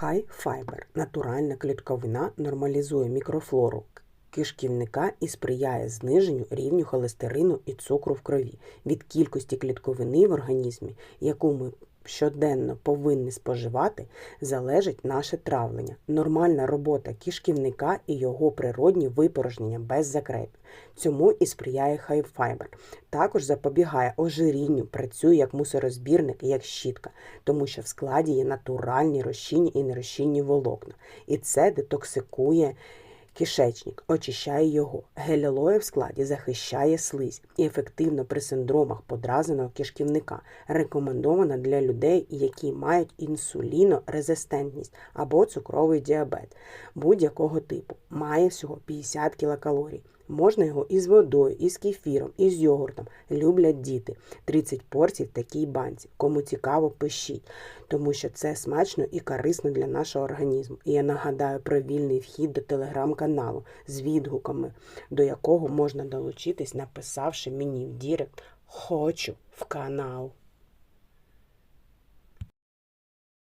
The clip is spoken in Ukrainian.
Хай файбер. Натуральна клітковина нормалізує мікрофлору кишківника і сприяє зниженню рівню холестерину і цукру в крові. Від кількості клітковини в організмі, яку ми щоденно повинні споживати, залежить наше травлення, нормальна робота кишківника і його природні випорожнення без закрепів. Цьому і сприяє хайфайбер. Також запобігає ожирінню, працює як мусорозбірник і як щітка, тому що в складі є натуральні розчинні і нерозчинні волокна. І це детоксикує кишечник, очищає його. Гель в складі захищає слизь і ефективно при синдромах подразненого кишківника. Рекомендована для людей, які мають інсулінорезистентність або цукровий діабет будь-якого типу. Має всього 50 кілокалорій. Можна його із водою, із кефіром, із йогуртом. Люблять діти. 30 порцій в такій банці. Кому цікаво, пишіть, тому що це смачно і корисно для нашого організму. І я нагадаю про вільний вхід до телеграм-каналу з відгуками, до якого можна долучитись, написавши мені в Дірект Хочу в канал.